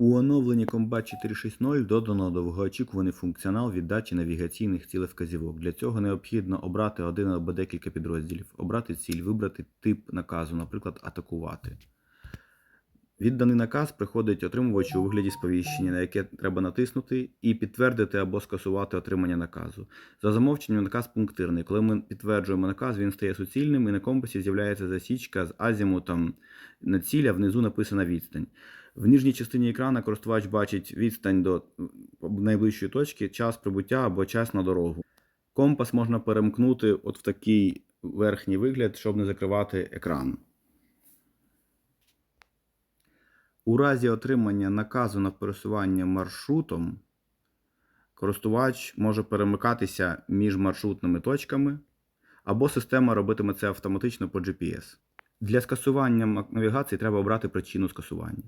У оновленні Combat 4.6.0 додано довгоочікуваний функціонал віддачі навігаційних цілевказівок. Для цього необхідно обрати один або декілька підрозділів, обрати ціль, вибрати тип наказу, наприклад, атакувати. Відданий наказ приходить отримувачу у вигляді сповіщення, на яке треба натиснути, і підтвердити або скасувати отримання наказу. За замовченням наказ пунктирний. Коли ми підтверджуємо наказ, він стає суцільним, і на компасі з'являється засічка з азімутом на ціль, а внизу написана відстань. В нижній частині екрану користувач бачить відстань до найближчої точки, час прибуття або час на дорогу. Компас можна перемкнути от в такий верхній вигляд, щоб не закривати екран. У разі отримання наказу на пересування маршрутом, користувач може перемикатися між маршрутними точками, або система робитиме це автоматично по GPS. Для скасування навігації треба обрати причину скасування.